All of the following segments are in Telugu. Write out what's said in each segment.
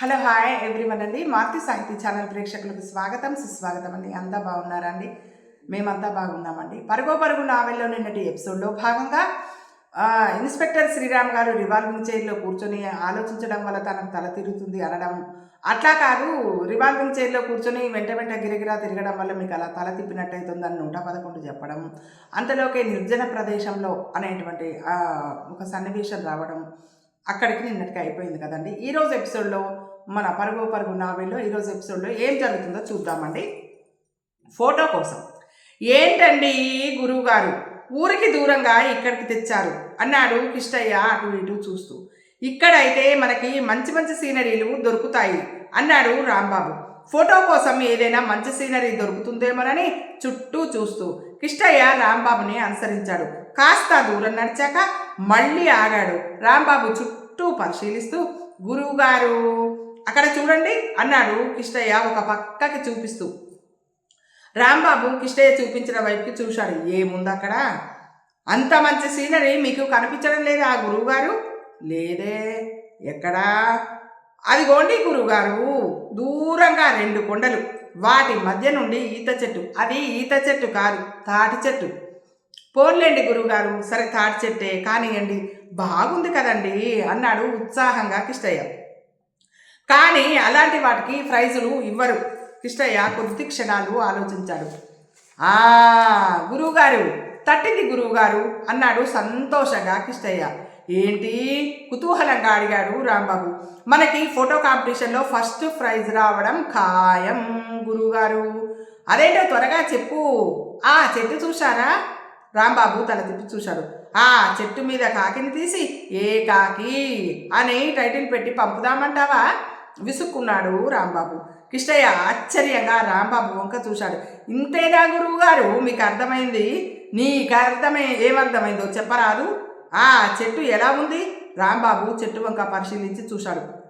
హలో హాయ్ ఎవ్రీవన్ అండి. మారుతి సాహితీ ఛానల్ ప్రేక్షకులకు స్వాగతం సుస్వాగతం అండి. అంతా బాగున్నారండి? మేమంతా బాగున్నామండి. పరుగో పరుగు నావెల్లో నిన్నటి ఎపిసోడ్లో భాగంగా ఇన్స్పెక్టర్ శ్రీరామ్ గారు రివాల్వింగ్ చైర్లో కూర్చొని ఆలోచించడం వల్ల తనకు తల తిరుగుతుంది అనడం. అట్లా కాదు రివాల్వింగ్ చైర్లో కూర్చొని వెంట వెంట గిరగిరా తిరగడం వల్ల మీకు అలా తల తిప్పినట్టయితుందని నూట పదకొండు చెప్పడం. అంతలోకే నిర్జన ప్రదేశంలో అనేటువంటి ఒక సన్నివేశం రావడం అక్కడికి నిన్నటికి అయిపోయింది కదండి. ఈరోజు ఎపిసోడ్లో మన పరుగు పరుగు నావెల్లో ఈరోజు ఎపిసోడ్లో ఏం జరుగుతుందో చూద్దామండి. ఫోటో కోసం. ఏంటండి గురువు గారు ఊరికి దూరంగా ఇక్కడికి తెచ్చారు. అన్నాడు కిష్టయ్య అటు ఇటు చూస్తూ. ఇక్కడైతే మనకి మంచి మంచి సీనరీలు దొరుకుతాయి అన్నాడు రాంబాబు. ఫోటో కోసం ఏదైనా మంచి సీనరీ దొరుకుతుందేమోనని చుట్టూ చూస్తూ. కిష్టయ్య రాంబాబుని అనుసరించాడు. కాస్త దూరం నడిచాక మళ్ళీ ఆగాడు. రాంబాబు చుట్టూ పరిశీలిస్తూ గురువుగారు అక్కడ చూడండి అన్నాడు కిష్టయ్య ఒక పక్కకి చూపిస్తూ. రాంబాబు కిష్టయ్య చూపించిన వైపుకి చూశాడు. ఏముంది అక్కడ? అంత మంచి సీనరీ మీకు కనిపించడం లేదా ఆ గురువుగారు? లేదే. ఎక్కడా? అదిగోండి గురువుగారు దూరంగా రెండు కొండలు. వాటి మధ్య నుండి ఈత చెట్టు. అది ఈత చెట్టు కాదు తాటి చెట్టు. పోన్లేండి గురువుగారు సరే తాటి చెట్టే కానివ్వండి బాగుంది కదండి అన్నాడు ఉత్సాహంగా కిష్టయ్య. కానీ అలాంటి వాటికి ప్రైజులు ఇవ్వరు. కిష్టయ్య కొద్ది క్షణాలు ఆలోచించాడు. ఆ గురువుగారు తట్టింది గురువుగారు అన్నాడు సంతోషంగా కిష్టయ్య ఏంటి? కుతూహలంగా అడిగాడు రాంబాబు. మనకి ఫోటో కాంపిటీషన్లో ఫస్ట్ ప్రైజ్ రావడం ఖాయం గురువుగారు. అదేంటో త్వరగా చెప్పు. ఆ చెట్టు చూశారా? రాంబాబు తల తిప్పి చూశాడు. ఆ చెట్టు మీద కాకిని తీసి ఏ కాకి? అని టైటిల్ పెట్టి పంపుదామంటావా? విసుక్కున్నాడు రాంబాబు. కిష్టయ్య ఆశ్చర్యంగా రాంబాబు వంక చూశాడు. ఇంతేనా గురువు గారు మీకు అర్థమైంది నీకు అర్థమై ఏమర్థమైందో చెప్పరాదు? ఆ చెట్టు ఎలా ఉంది? రాంబాబు చెట్టు వంక పరిశీలించి చూశాడు.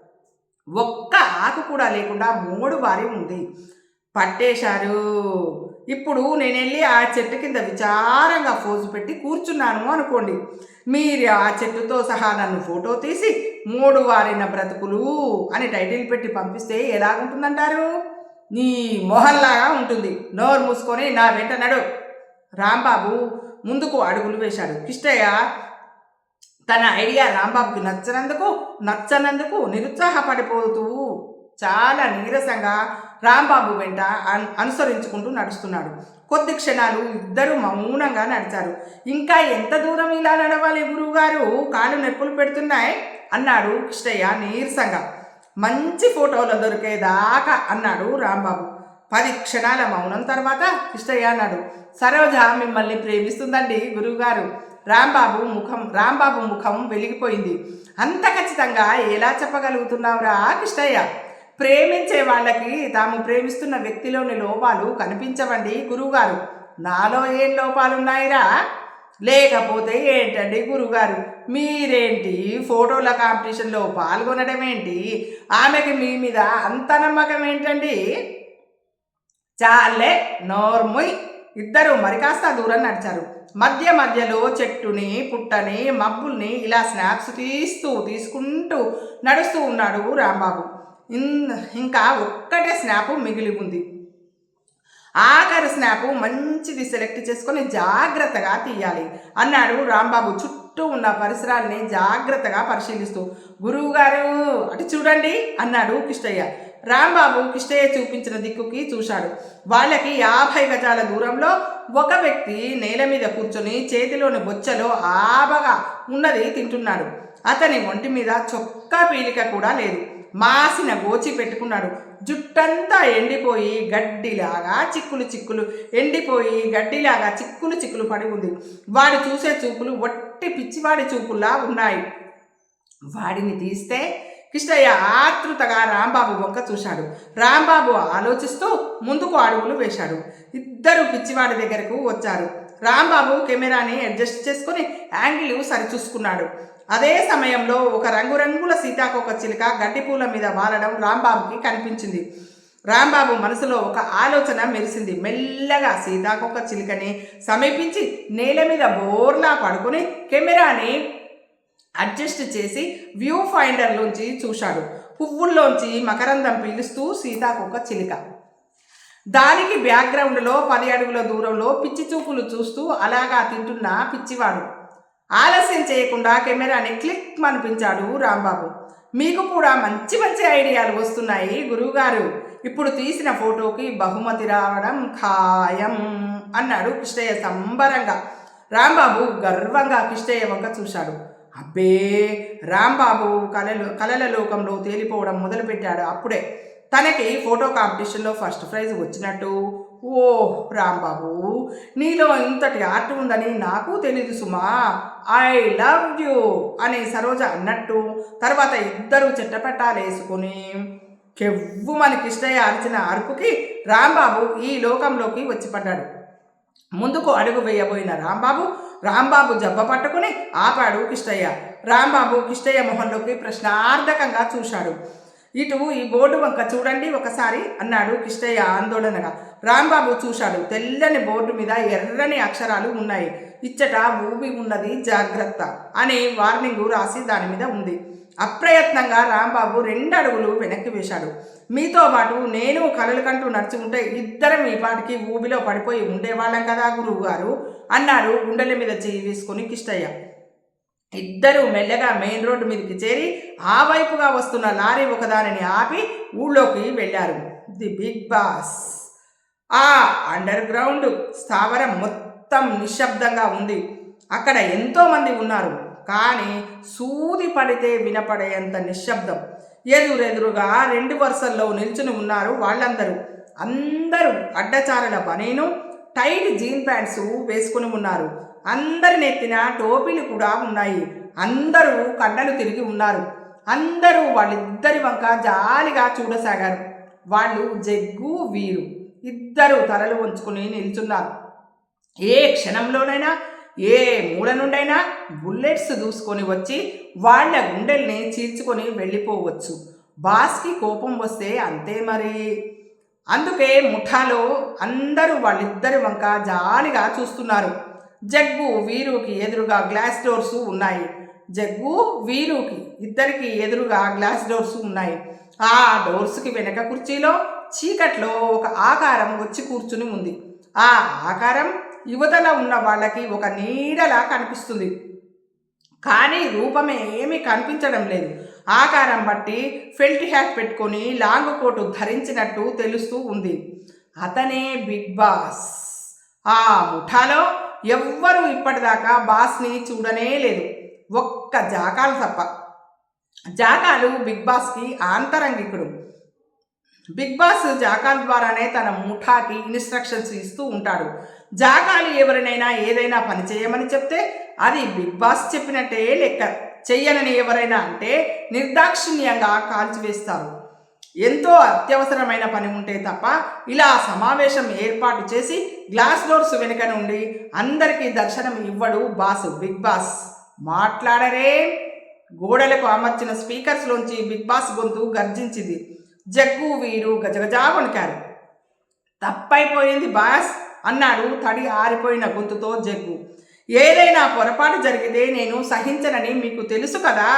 ఒక్క ఆకు కూడా లేకుండా మూడు బారి ఉంది. పట్టేశారు. ఇప్పుడు నేను వెళ్ళి ఆ చెట్టు కింద విచారంగా ఫోజు పెట్టి కూర్చున్నాను అనుకోండి. మీరు ఆ చెట్టుతో సహా నన్ను ఫోటో తీసి మూడు వారిన బ్రతుకులు అని టైటిల్ పెట్టి పంపిస్తే ఎలాగుంటుందంటారు? నీ మొహల్లాగా ఉంటుంది. నోరు మూసుకొని నా వెంట నడు. రాంబాబు ముందుకు అడుగులు వేశాడు. కిష్టయ్య తన ఐడియా రాంబాబుకి నచ్చనందుకు నచ్చనందుకు నిరుత్సాహపడిపోతూ చాలా నీరసంగా రాంబాబు వెంట అన్- అనుసరించుకుంటూ నడుస్తున్నాడు. కొద్ది క్షణాలు ఇద్దరు మౌనంగా నడిచారు. ఇంకా ఎంత దూరం ఇలా నడవాలి గురువుగారు? కాళ్ళు నొప్పులు పెడుతున్నాయి? అన్నాడు కృష్ణయ్య నీరసంగా. మంచి ఫోటోలు దొరికేదాకా అన్నాడు రాంబాబు. పది క్షణాల మౌనం తర్వాత కృష్ణయ్య అన్నాడు. సరోజ మిమ్మల్ని ప్రేమిస్తుందండి గురువుగారు. రాంబాబు ముఖం రాంబాబు ముఖం వెలిగిపోయింది. అంత ఖచ్చితంగా ఎలా చెప్పగలుగుతున్నావురా కృష్ణయ్య? ప్రేమించే వాళ్ళకి తాము ప్రేమిస్తున్న వ్యక్తిలోని లోపాలు కనిపించవండి గురువుగారు. నాలో ఏం లోపాలున్నాయిరా? లేకపోతే ఏంటండి గురుగారు మీరేంటి? ఫోటోల కాంపిటీషన్లో పాల్గొనడం ఏంటి? ఆమెకి మీ మీద అంత నమ్మకం ఏంటండి? చాలే నోర్ముయ్. ఇద్దరు మరి కాస్త దూరం నడిచారు. మధ్య మధ్యలో చెట్టుని పుట్టని మబ్బుల్ని ఇలా స్నాప్స్ తీస్తూ తీసుకుంటూ నడుస్తూ ఉన్నాడు రాంబాబు. ఇంకా ఒక్కటే స్నాపు మిగిలి ఉంది ఆఖరి స్నాపు మంచిది సెలెక్ట్ చేసుకొని జాగ్రత్తగా తీయాలి. అన్నాడు రాంబాబు. చుట్టూ ఉన్న పరిసరాల్ని జాగ్రత్తగా పరిశీలిస్తూ గురువుగారు అటు చూడండి అన్నాడు కిష్టయ్య. రాంబాబు కిష్టయ్య చూపించిన దిక్కుకి చూశాడు. వాళ్ళకి యాభై గజాల దూరంలో ఒక వ్యక్తి నేల మీద కూర్చొని చేతిలోని బొచ్చలో ఆబగా ఉన్నది తింటున్నాడు. అతని ఒంటి మీద చొక్కా పీలిక కూడా లేదు. మాసిన గోచి పెట్టుకున్నాడు. జుట్టంతా ఎండిపోయి గడ్డిలాగా చిక్కులు చిక్కులు ఎండిపోయి గడ్డిలాగా చిక్కులు చిక్కులు పడి ఉంది. వాడు చూసే చూపులు ఒట్టి పిచ్చివాడి చూపుల్లా ఉన్నాయి. వాడిని తీస్తే కృష్ణయ్య ఆతృతగా రాంబాబు వంక చూశాడు. రాంబాబు ఆలోచిస్తూ ముందుకు అడుగులు వేశాడు. ఇద్దరు పిచ్చివాడి దగ్గరకు వచ్చారు. రాంబాబు కెమెరాని అడ్జస్ట్ చేసుకొని యాంగిల్ సరిచూసుకున్నాడు. అదే సమయంలో ఒక రంగురంగుల సీతాకోక చిలుక గడ్డిపూల మీద వాలడం రాంబాబుకి కనిపించింది. రాంబాబు మనసులో ఒక ఆలోచన మెరిసింది. మెల్లగా సీతాకోక చిలుకని సమీపించి నేల మీద బోర్లా పడుకుని కెమెరాని అడ్జస్ట్ చేసి వ్యూ ఫైండర్లోంచి చూశాడు. పువ్వుల్లోంచి మకరందం పీలుస్తూ సీతాకొక చిలుక. దానికి బ్యాక్గ్రౌండ్లో పది అడుగుల దూరంలో పిచ్చి చూపులు చూస్తూ అలాగా తింటున్న పిచ్చివాడు. ఆలస్యం చేయకుండా కెమెరాని క్లిక్ అనిపించాడు రాంబాబు. మీకు కూడా మంచి మంచి ఐడియాలు వస్తున్నాయి గురువుగారు. ఇప్పుడు తీసిన ఫోటోకి బహుమతి రావడం ఖాయం అన్నాడు కృష్ణయ్య సంబరంగా. రాంబాబు గర్వంగా కృష్ణయ్య వంక చూశాడు. అబ్బే! రాంబాబు కలలు కలల లోకంలో తేలిపోవడం మొదలుపెట్టాడు అప్పుడే. తనకి ఫోటో కాంపిటీషన్లో ఫస్ట్ ప్రైజ్ వచ్చినట్టు. ఓ రాంబాబు నీలో ఇంతటి ఆర్ట్ ఉందని నాకు తెలీదు సుమా. ఐ లవ్ యూ అని సరోజ అన్నట్టు తర్వాత ఇద్దరు చెట్టపెట్టాలేసుకుని కెవ్వు మన కృష్ణయ్య అరిచిన అరుపుకి రాంబాబు ఈ లోకంలోకి వచ్చి పడ్డాడు. ముందుకు అడుగు వేయబోయిన రాంబాబు రాంబాబు జబ్బ పట్టుకుని ఆపాడు కిష్టయ్య. రాంబాబు కిష్టయ్య మొహంలోకి ప్రశ్నార్థకంగా చూశాడు. ఇటు ఈ బోర్డు వంక చూడండి ఒకసారి అన్నాడు కిష్టయ్య ఆందోళనగా. రాంబాబు చూశాడు. తెల్లని బోర్డు మీద ఎర్రని అక్షరాలు ఉన్నాయి. ఇచ్చట భూమి ఉన్నది జాగ్రత్త అని వార్నింగ్ రాసి దాని మీద ఉంది. అప్రయత్నంగా రాంబాబు రెండు అడుగులు వెనక్కి వేశాడు. మీతో పాటు నేను కలలు కంటూ నడుచుకుంటే ఇద్దరం ఈ పాటికి ఊబిలో పడిపోయి ఉండేవాళ్ళం కదా గురువు గారు అన్నాడు గుండెల మీద చేయి వేసుకొని కిష్టయ్య. ఇద్దరు మెల్లగా మెయిన్ రోడ్డు మీదకి చేరి ఆ వైపుగా వస్తున్న లారీ ఒకదానిని ఆపి ఊళ్ళోకి వెళ్ళారు. The big boss. ఆ అండర్ గ్రౌండ్ స్థావరం మొత్తం నిశ్శబ్దంగా ఉంది. అక్కడ ఎంతోమంది ఉన్నారు. కానీ సూది పడితే వినపడేంత నిశ్శబ్దం. ఎదురెదురుగా రెండు వరుసల్లో నిల్చుని ఉన్నారు వాళ్ళందరూ. అందరూ అడ్డచారల బనీను టైట్ జీన్ ప్యాంట్స్ వేసుకుని ఉన్నారు. అందరి నెత్తిన టోపీలు కూడా ఉన్నాయి. అందరూ కండలు తిరిగి ఉన్నారు. అందరూ వాళ్ళిద్దరి వంక జాలిగా చూడసాగారు. వాళ్ళు జగ్గు వీరు. ఇద్దరు తలలు ఉంచుకుని నిల్చున్నారు. ఏ క్షణంలోనైనా ఏ మూల నుండైనా బుల్లెట్స్ దూసుకొని వచ్చి వాళ్ళ గుండెల్ని చీల్చుకొని వెళ్ళిపోవచ్చు. బాస్కి కోపం వస్తే అంతే మరి. అందుకే ముఠాలో అందరూ వాళ్ళిద్దరి వంక జాలిగా చూస్తున్నారు. జగ్గు వీరుకి ఎదురుగా గ్లాస్ డోర్స్ ఉన్నాయి. జగ్గు వీరుకి ఇద్దరికి ఎదురుగా గ్లాస్ డోర్స్ ఉన్నాయి. ఆ డోర్స్కి వెనక కుర్చీలో చీకట్లో ఒక ఆకారం వచ్చి కూర్చుని ఉంది. ఆ ఆకారం యువతల ఉన్న వాళ్ళకి ఒక నీడలా కనిపిస్తుంది. కానీ రూపమే ఏమీ కనిపించడం లేదు. ఆకారం బట్టి ఫెల్ట్ హ్యాట్ పెట్టుకొని లాంగ్ కోటు ధరించినట్టు తెలుస్తూ ఉంది. అతనే బిగ్ బాస్. ఆ ముఠాలో ఎవ్వరూ ఇప్పటిదాకా బాస్ని చూడనే లేదు. ఒక్క జాకాలు తప్ప. జాకాలు బిగ్ బాస్కి ఆంతరంగికుడు. బిగ్ బాస్ జాకాల్ ద్వారానే తన ముఠాకి ఇన్స్ట్రక్షన్స్ ఇస్తూ ఉంటాడు. జాకాలు ఎవరినైనా ఏదైనా పని చేయమని చెప్తే అది బిగ్ బాస్ చెప్పినట్టే లెక్క. చెయ్యనని ఎవరైనా అంటే నిర్దాక్షిణ్యంగా కాల్చివేస్తారు. ఎంతో అత్యవసరమైన పని ఉంటే తప్ప ఇలా సమావేశం ఏర్పాటు చేసి గ్లాస్ డోర్స్ వెనుక నుండి అందరికీ దర్శనం ఇవ్వడు బాస్ బిగ్ బాస్. మాట్లాడరే. గోడలకు అమర్చిన స్పీకర్స్లోంచి బిగ్ బాస్ గొంతు గర్జించింది. జగ్గు వీరు గజగజా వణికారు. తప్పైపోయింది బాస్ అన్నాడు తడి ఆరిపోయిన గొంతుతో జగ్గు. ఏదైనా పొరపాటు జరిగితే నేను సహించనని మీకు తెలుసు కదా.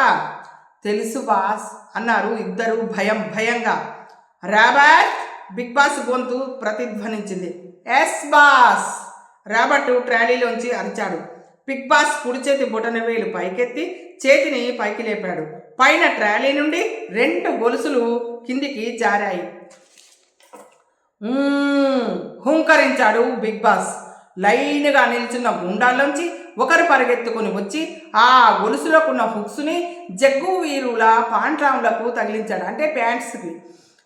తెలుసు బాస్ అన్నారు ఇద్దరు భయం భయంగా. రాబర్ట్ బిగ్ బాస్ గొంతు ప్రతిధ్వనించింది. Yes boss! రాబర్ట్ ట్రాలీలోంచి అరిచాడు. బిగ్ బాస్ కుడి చేతి బొటన వేలు పైకెత్తి చేతిని పైకి లేపాడు. పైన ట్రాలీ నుండి రెండు గొలుసులు కిందికి జారాయి. హుంకరించాడు బిగ్ బాస్. లైన్గా నిల్చున్న గుండాల్లోంచి ఒకరు పరిగెత్తుకుని వచ్చి ఆ గొలుసులోకున్న హుక్స్ని జగ్గు వీరుల పాంట్రాములకు తగిలించాడు. అంటే ప్యాంట్స్కి.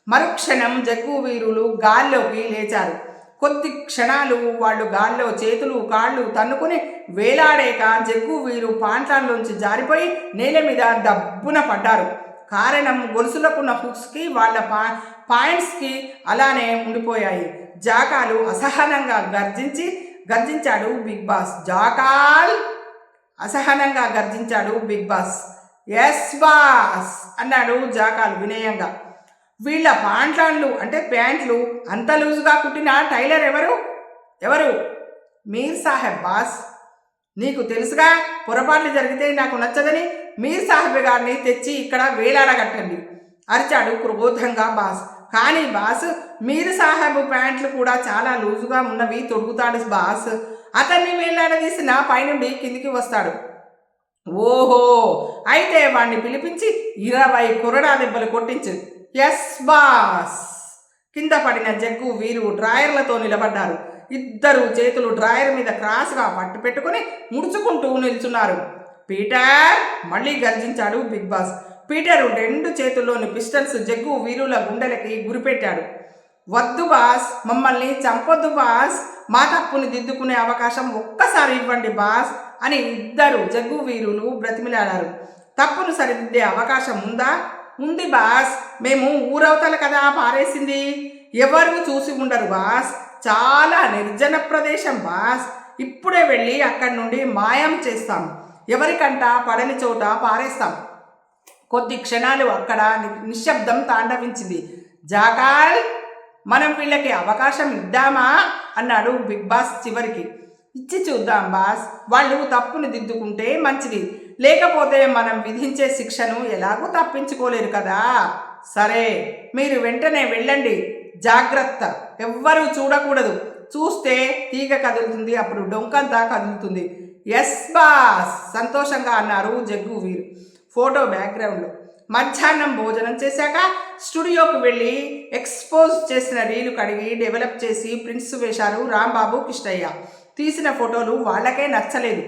మరుక్షణం జగ్గు వీరులు గాల్లోకి లేచారు. కొద్ది క్షణాలు వాళ్ళు గాల్లో చేతులు కాళ్ళు తన్నుకుని వేలాడేక జగ్గు వీరు పాంట్రాల్లోంచి జారిపోయి నేల మీద దబ్బున పడ్డారు. కారణం గొలుసులకున్న హుక్స్కి వాళ్ళ పా పాయింట్స్కి అలానే ఉండిపోయాయి. జాకాలు అసహనంగా గర్జించి గర్జించాడు బిగ్ బాస్. జాకాల్ అసహనంగా గర్జించాడు బిగ్ బాస్. ఎస్ బాస్ అన్నాడు జాకాల్ వినయంగా. వీళ్ళ పాంట్లాన్లు అంటే ప్యాంట్లు అంత లూజుగా కుట్టిన టైలర్ ఎవరు? ఎవరు? మీర్ సాహెబ్ బాస్. నీకు తెలుసుగా పొరపాట్లు జరిగితే నాకు నచ్చదని మీర్ సాహెబ్ గారిని తెచ్చి ఇక్కడ వేలాడగట్టండి అరిచాడు క్రోధంగా బాస్. కానీ బాస్ మీరు సాహెబ్ ప్యాంట్లు కూడా చాలా లూజుగా ఉన్నవి తొడుగుతాడు బాస్. అతన్ని వేలాడదీసి నా పైనుండి కిందికి వస్తాడు. ఓహో! అయితే వాణ్ణి పిలిపించి ఇరవై కొరడా దెబ్బలు కొట్టించు. Yes boss! కింద పడిన జగ్గు వీరు డ్రాయర్లతో నిలబడ్డారు. ఇద్దరు చేతులు డ్రాయర్ మీద క్రాస్గా పట్టు పెట్టుకుని ముడుచుకుంటూ నిల్చున్నారు. పీటర్ మళ్ళీ గర్జించాడు బిగ్ బాస్. పీటర్ రెండు చేతుల్లోని పిస్టల్స్ జగ్గు వీరుల గుండెలకి గురిపెట్టాడు. వద్దు బాస్ మమ్మల్ని చంపొద్దు బాస్ మా తప్పుని దిద్దుకునే అవకాశం ఒక్కసారి ఇవ్వండి బాస్ అని ఇద్దరు జగ్గు వీరులు బ్రతిమిలాడారు. తప్పును సరిదిద్దే అవకాశం ఉందా? ఉంది బాస్ మేము ఊరవతల కదా పారేసింది. ఎవరు చూసి ఉండరు బాస్ చాలా నిర్జన ప్రదేశం బాస్. ఇప్పుడే వెళ్ళి అక్కడి నుండి మాయం చేస్తాం. ఎవరికంట పడని చోట పారేస్తాం. కొద్ది క్షణాలు అక్కడ నిశ్శబ్దం తాండవించింది. జాకాల్ మనం వీళ్ళకి అవకాశం ఇద్దామా? అన్నాడు బిగ్ బాస్ చివరికి. ఇచ్చి చూద్దాం బాస్. వాళ్ళు తప్పుని దిద్దుకుంటే మంచిది. లేకపోతే మనం విధించే శిక్షను ఎలాగూ తప్పించుకోలేరు కదా? సరే మీరు వెంటనే వెళ్ళండి. జాగ్రత్త. ఎవ్వరూ చూడకూడదు. చూస్తే తీగ కదులుతుంది అప్పుడు డొంకంతా కదులుతుంది. Yes boss! సంతోషంగా అన్నారు జగ్గు వీరు. ఫోటో బ్యాక్గ్రౌండ్ మధ్యాహ్నం భోజనం చేశాక స్టూడియోకి వెళ్ళి ఎక్స్పోజ్ చేసిన రీలు కడిగి డెవలప్ చేసి ప్రింట్స్ వేశారు రాంబాబు కిష్టయ్య తీసిన ఫోటోలు వాళ్ళకే నచ్చలేదు.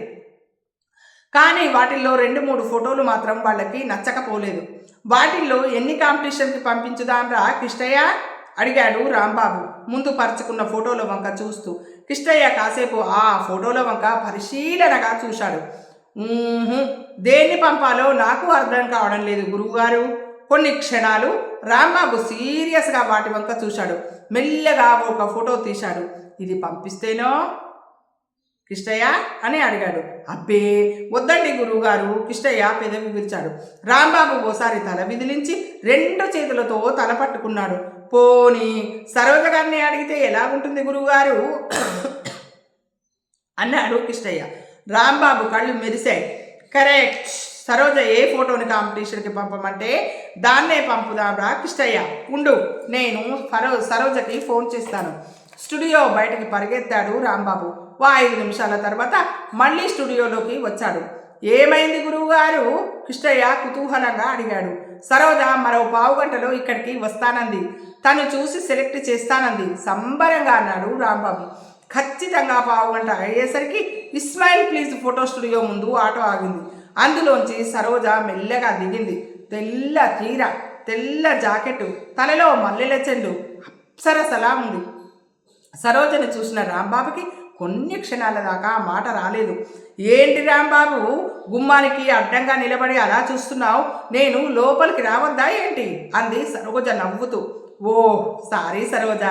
కానీ వాటిల్లో రెండు మూడు ఫోటోలు మాత్రం వాళ్ళకి నచ్చకపోలేదు. వాటిల్లో ఎన్ని కాంపిటీషన్కి పంపించుదాంరా కిష్టయ్య అడిగాడు రాంబాబు. ముందు పరుచుకున్న ఫోటోల వంక చూస్తూ. కిష్టయ్య కాసేపు ఆ ఫోటోల వంక పరిశీలనగా చూశాడు. దేన్ని పంపాలో నాకు అర్థం కావడం లేదు గురువుగారు. కొన్ని క్షణాలు రాంబాబు సీరియస్గా వాటి వంక చూశాడు. మెల్లగా ఒక ఫోటో తీశాడు. ఇది పంపిస్తేనో? కిష్టయ్య అని అడిగాడు. అబ్బే వద్దండి గురువుగారు. కిష్టయ్య పెదవి విరిచాడు. రాంబాబు ఓసారి తల విదిలించి రెండు చేతులతో తల పట్టుకున్నాడు. పోనీ సరోజ గారిని అడిగితే ఎలాగుంటుంది గురువుగారు? అన్నాడు కిష్టయ్య. రాంబాబు కళ్ళు మెరిశాయి. కరెక్ట్. సరోజ ఏ ఫోటోని కాంపిటీషన్కి పంపమంటే దాన్నే పంపుదాంరా కిష్టయ్య ఉండు నేను సరో సరోజకి ఫోన్ చేస్తాను. స్టూడియో బయటకి పరిగెత్తాడు రాంబాబు. ఓ ఐదు నిమిషాల తర్వాత మళ్ళీ స్టూడియోలోకి వచ్చాడు. ఏమైంది గురువుగారు? కిష్టయ్య కుతూహలంగా అడిగాడు. సరోజ మరో పావు గంటలో ఇక్కడికి వస్తానంది. తను చూసి సెలెక్ట్ చేస్తానంది. సంబరంగా అన్నాడు రాంబాబు. ఖచ్చితంగా పావు గంట అయ్యేసరికి ఇస్మాయిల్ ప్లీజ్ ఫోటో స్టూడియో ముందు ఆటో ఆగింది. అందులోంచి సరోజ మెల్లగా దిగింది. తెల్ల తీర తెల్ల జాకెట్ తలలో మల్లెల చెండు అప్సరసలా ఉంది. సరోజని చూసిన రాంబాబుకి కొన్ని క్షణాల దాకా మాట రాలేదు. ఏంటి రాంబాబు గుమ్మానికి అడ్డంగా నిలబడి అలా చూస్తున్నావు? నేను లోపలికి రావద్దా ఏంటి? అంది సరోజ నవ్వుతూ. Oh sorry Saroja.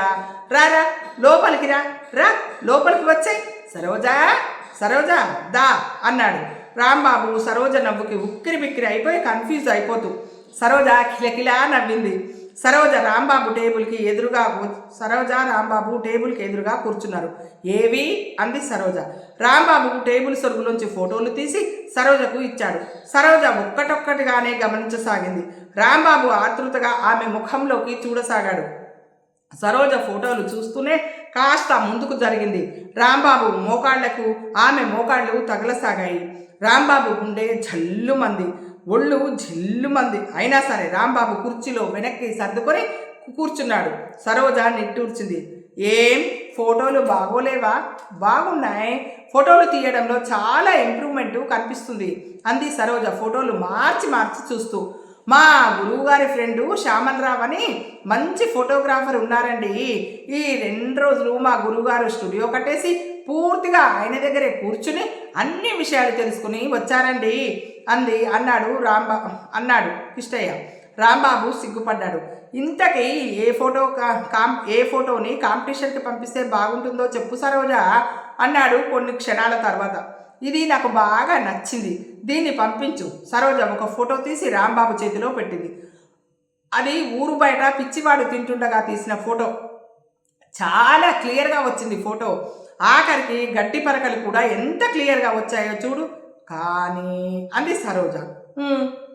రారా లోపలికి రా రా లోపలికి వచ్చాయి. సరోజా సరోజా దా అన్నాడు. రాంబాబు సరోజ నవ్వుకి ఉక్కిరి బిక్కిరి అయిపోయి కన్ఫ్యూజ్ అయిపోతూ. సరోజ కిలకిలా నవ్వింది. సరోజ రాంబాబు టేబుల్కి ఎదురుగా సరోజ రాంబాబు టేబుల్కి ఎదురుగా కూర్చున్నారు. ఏవి? అంది సరోజ. రాంబాబు టేబుల్ సొరుగులోంచి ఫోటోలు తీసి సరోజకు ఇచ్చాడు. సరోజ ఒక్కటొక్కటిగానే గమనించసాగింది. రాంబాబు ఆతృతగా ఆమె ముఖంలోకి చూడసాగాడు. సరోజ ఫోటోలు చూస్తూనే కాస్త ముందుకు జరిగింది. రాంబాబు మోకాళ్ళకు ఆమె మోకాళ్ళు తగలసాగాయి. రాంబాబు గుండె జల్లుమంది. ఒళ్ళు జిల్లుమంది. అయినా సరే రాంబాబు కుర్చీలో వెనక్కి సర్దుకొని కూర్చున్నాడు. సరోజ నిట్టూర్చింది. ఏం? ఫోటోలు బాగోలేవా? బాగున్నాయి. ఫోటోలు తీయడంలో చాలా ఇంప్రూవ్మెంట్ కనిపిస్తుంది. అంది సరోజ ఫోటోలు మార్చి మార్చి చూస్తూ. మా గురువుగారి ఫ్రెండు శ్యామల్ రావ్ అని మంచి ఫోటోగ్రాఫర్ ఉన్నారండి. ఈ రెండు రోజులు మా గురువుగారు స్టూడియో కట్టేసి పూర్తిగా ఆయన దగ్గరే కూర్చుని అన్ని విషయాలు తెలుసుకుని వచ్చారండి. అంది అన్నాడు రాంబా అన్నాడు కిష్టయ్య రాంబాబు సిగ్గుపడ్డాడు. ఇంతకీ ఏ ఫోటో కా- కాం ఏ ఫోటోని కాంపిటీషన్కి పంపిస్తే బాగుంటుందో చెప్పు సరోజా అన్నాడు కొన్ని క్షణాల తర్వాత. ఇది నాకు బాగా నచ్చింది. దీన్ని పంపించు. సరోజ ఒక ఫోటో తీసి రాంబాబు చేతిలో పెట్టింది. అది ఊరు బయట పిచ్చివాడు తింటుండగా తీసిన ఫోటో. చాలా క్లియర్గా వచ్చింది ఫోటో. ఆఖరికి గట్టి పరకలు కూడా ఎంత క్లియర్గా వచ్చాయో చూడు. కానీ అంది సరోజ.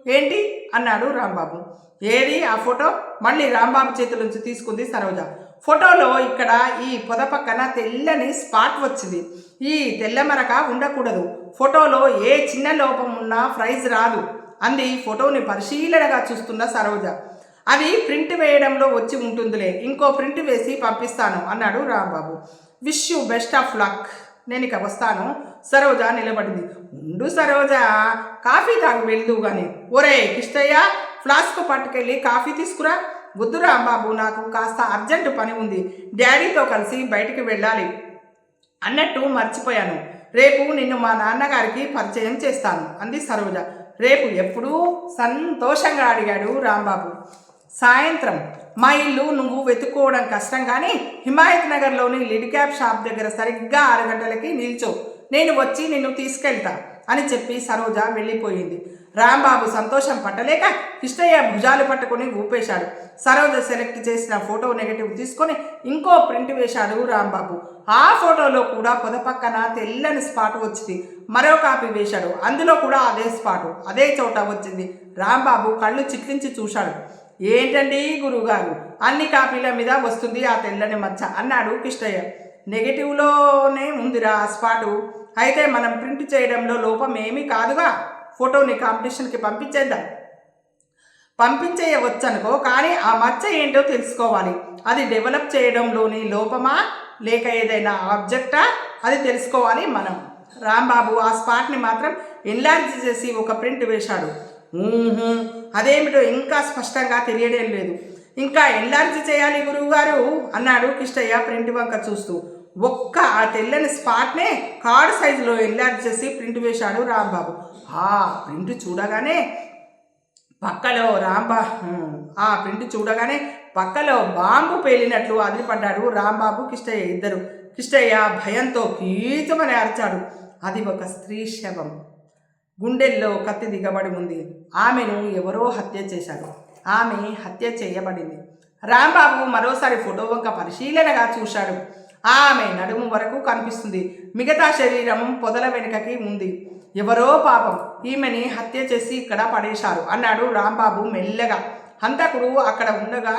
ఏంటి? అన్నాడు రాంబాబు. ఏది? ఆ ఫోటో? మళ్ళీ రాంబాబు చేతుల నుంచి తీసుకుంది సరోజ. ఫోటోలో ఇక్కడ ఈ పొద పక్కన తెల్లని స్పాట్ వచ్చింది. ఈ తెల్ల మరక ఉండకూడదు. ఫోటోలో ఏ చిన్న లోపం ఉన్నా ప్రైజ్ రాదు. అంది ఫోటోని పరిశీలనగా చూస్తున్న సరోజ. అది ప్రింట్ వేయడంలో వచ్చి ఉంటుందిలే. ఇంకో ప్రింట్ వేసి పంపిస్తాను అన్నాడు Rambabu. Wish you best of luck. నేను ఇక వస్తాను. సరోజ నిలబడింది. ఉండు సరోజ. కాఫీ తాగి వెళ్దు కానీ ఒరే కిష్టయ్య ఫ్లాస్క్ పట్టుకెళ్ళి కాఫీ తీసుకురా. వద్దు రాంబాబు నాకు కాస్త అర్జెంటు పని ఉంది. డాడీతో కలిసి బయటికి వెళ్ళాలి. అన్నట్టు మర్చిపోయాను. రేపు నిన్ను మా నాన్నగారికి పరిచయం చేస్తాను అంది సరోజ. రేపు ఎప్పుడూ సంతోషంగా అడిగాడు రాంబాబు. సాయంత్రం. మా ఇల్లు నువ్వు వెతుక్కోవడం కష్టం కానీ హిమాయత్ నగర్లోని లిడ్ క్యాప్ షాప్ దగ్గర సరిగ్గా ఆరు గంటలకి నిల్చో. నేను వచ్చి నిన్ను తీసుకెళ్తా అని చెప్పి సరోజ వెళ్ళిపోయింది. రాంబాబు సంతోషం పట్టలేక కిష్టయ్య భుజాలు పట్టుకొని ఊపేశాడు. సరోజ సెలెక్ట్ చేసిన ఫోటో నెగటివ్ తీసుకొని ఇంకో ప్రింట్ వేశాడు రాంబాబు. ఆ ఫోటోలో కూడా పొద పక్కన తెల్లని స్పాట్ వచ్చింది. మరో కాపీ వేశాడు. అందులో కూడా అదే స్పాటు అదే చోట వచ్చింది. రాంబాబు కళ్ళు చిట్లించి చూశాడు. ఏంటండి గురువుగారు అన్ని కాపీల మీద వస్తుంది ఆ తెల్లని మచ్చ అన్నాడు కిష్టయ్య నెగటివ్లోనే ఉందిరా ఆ స్పాటు అయితే మనం ప్రింట్ చేయడంలో లోపం ఏమీ కాదుగా? ఫోటోని కాంపిటీషన్కి పంపించేద్దాం. పంపించేయవచ్చనుకో కానీ ఆ మచ్చ ఏంటో తెలుసుకోవాలి. అది డెవలప్ చేయడంలోని లోపమా? లేక ఏదైనా ఆబ్జెక్టా? అది తెలుసుకోవాలి మనం. రాంబాబు ఆ స్పాట్ని మాత్రం ఎన్లార్జ్ చేసి ఒక ప్రింట్ వేశాడు. అదేమిటో ఇంకా స్పష్టంగా తెలియడం లేదు. ఇంకా ఎన్లార్జ్ చేయాలి గురువుగారు? అన్నాడు కిష్టయ్య ప్రింట్ వంక చూస్తూ. ఒక్క ఆ తెల్లని స్పాట్నే కార్డ్ సైజులో ఎన్లార్జ్ చేసి ప్రింట్ వేశాడు రాంబాబు. ఆ ప్రింట్ చూడగానే పక్కలో రాంబా ఆ ప్రింట్ చూడగానే పక్కలో బాంబు పేలినట్లు అదిరిపడ్డాడు రాంబాబు కిష్టయ్య ఇద్దరు. కిష్టయ్య భయంతో కీచమని అరిచాడు. అది ఒక స్త్రీ శవం. గుండెల్లో కత్తి దిగబడి ఉంది. ఆమెను ఎవరో హత్య చేశారు. ఆమె హత్య చేయబడింది. రాంబాబు మరోసారి ఫోటో వంక పరిశీలనగా చూశాడు. ఆమె నడుము వరకు కనిపిస్తుంది. మిగతా శరీరం పొదల వెనుకకి ఉంది. ఎవరో పాపం ఈమెని హత్య చేసి ఇక్కడ పడేశారు అన్నాడు రాంబాబు మెల్లగా. హంతకుడు అక్కడ ఉండగా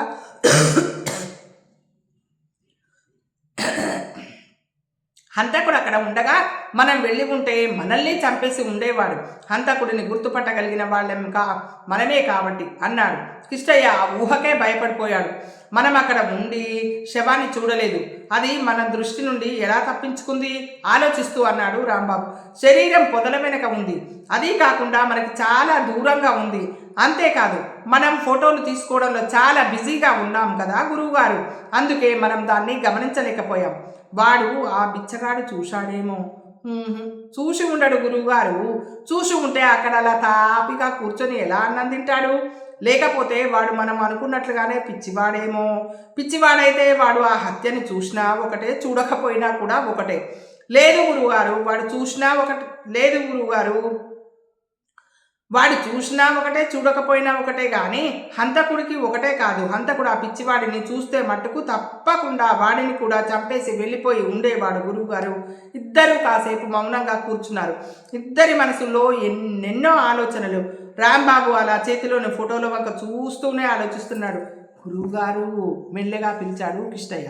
హంతకుడు అక్కడ ఉండగా మనం వెళ్ళి ఉంటే మనల్ని చంపేసి ఉండేవాడు. హంతకుడిని గుర్తుపట్టగలిగిన వాళ్ళం కా మనమే కాబట్టి అన్నాడు. కిష్టయ్య ఆ ఊహకే భయపడిపోయాడు. మనం అక్కడ ఉండి శవాన్ని చూడలేదు. అది మన దృష్టి నుండి ఎలా తప్పించుకుంది? ఆలోచిస్తూ అన్నాడు రాంబాబు. శరీరం పొదల వెనక ఉంది. అది కాకుండా మనకి చాలా దూరంగా ఉంది. అంతేకాదు మనం ఫోటోలు తీసుకోవడంలో చాలా బిజీగా ఉన్నాం కదా గురువుగారు. అందుకే మనం దాన్ని గమనించలేకపోయాం. వాడు ఆ బిచ్చగాడు చూశాడేమో. చూసి ఉండడు గురువుగారు. చూసి ఉంటే అక్కడ అలా తాపిగా కూర్చొని ఎలా అన్నం తింటాడు? లేకపోతే వాడు మనం అనుకున్నట్లుగానే పిచ్చివాడేమో. పిచ్చివాడైతే వాడు ఆ హత్యని చూసినా ఒకటే చూడకపోయినా కూడా ఒకటే. లేదు గురువుగారు వాడు చూసినా ఒకటి లేదు గురువుగారు వాడు చూసినా ఒకటే చూడకపోయినా ఒకటే కానీ హంతకుడికి ఒకటే కాదు. హంతకుడు ఆ పిచ్చివాడిని చూస్తే మట్టుకు తప్పకుండా వాడిని కూడా చంపేసి వెళ్ళిపోయి ఉండేవాడు గురువుగారు. ఇద్దరు కాసేపు మౌనంగా కూర్చున్నారు. ఇద్దరి మనసులో ఎన్నెన్నో ఆలోచనలు. రాంబాబు అలా చేతిలోని ఫోటోల వంక చూస్తూనే ఆలోచిస్తున్నాడు. గురువుగారు మెల్లగా పిలిచాడు కృష్ణయ్య.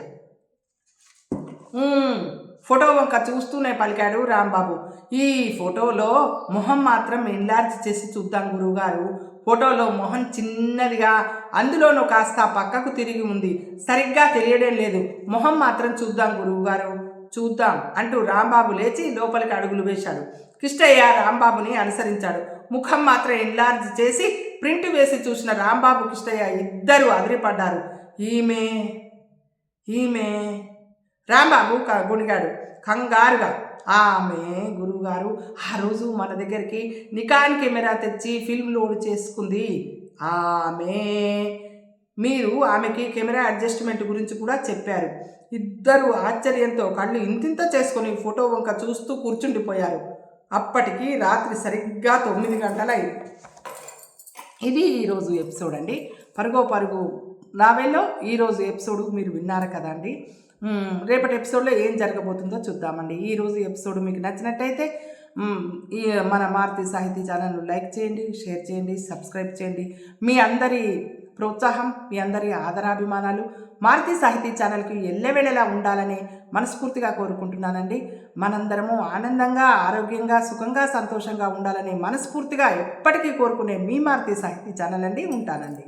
ఫోటో వంక చూస్తూనే పలికాడు రాంబాబు. ఈ ఫోటోలో మొహం మాత్రం ఎన్లార్జ్ చేసి చూద్దాం గురువుగారు. ఫోటోలో మొహం చిన్నదిగా అందులోనూ కాస్త పక్కకు తిరిగి ఉంది. సరిగ్గా తెలియడం లేదు. మొహం మాత్రం చూద్దాం గురువుగారు. చూద్దాం అంటూ రాంబాబు లేచి లోపలికి అడుగులు వేశాడు. కిష్టయ్య రాంబాబుని అనుసరించాడు. ముఖం మాత్రం ఎన్లార్జ్ చేసి ప్రింట్ వేసి చూసిన రాంబాబు కిష్టయ్య ఇద్దరు అదిరిపడ్డారు. ఈమె ఈమె రాంబాబు క- గుణిగాడు కంగారుగా ఆమె గురువుగారు ఆ రోజు మన దగ్గరికి నికాన్ కెమెరా తెచ్చి ఫిల్మ్ లోడ్ చేసుకుంది. ఆమె మీరు ఆమెకి కెమెరా అడ్జస్ట్మెంట్ గురించి కూడా చెప్పారు. ఇద్దరు ఆశ్చర్యంతో కళ్ళు ఇంతింత చేసుకొని ఫోటో వంక చూస్తూ కూర్చుండిపోయారు. అప్పటికి రాత్రి సరిగ్గా తొమ్మిది గంటలైంది ఇది ఈరోజు ఎపిసోడ్ అండి. పరుగో పరుగు నావెల్లో ఈరోజు ఎపిసోడ్ మీరు విన్నారు కదండి రేపటి ఎపిసోడ్లో ఏం జరగబోతుందో చూద్దామండి. ఈరోజు ఎపిసోడ్ మీకు నచ్చినట్టయితే ఈ మన మారుతి సాహితీ ఛానల్ లైక్ చేయండి షేర్ చేయండి సబ్స్క్రైబ్ చేయండి. మీ అందరి ప్రోత్సాహం మీ అందరి ఆదరాభిమానాలు మారుతి సాహితీ ఛానల్కి ఎల్లవేళలా ఉండాలని మనస్ఫూర్తిగా కోరుకుంటున్నానండి. మనందరము ఆనందంగా ఆరోగ్యంగా సుఖంగా సంతోషంగా ఉండాలని మనస్ఫూర్తిగా ఎప్పటికీ కోరుకునే మీ మారుతి సాహితీ ఛానల్ అండి. ఉంటానండి.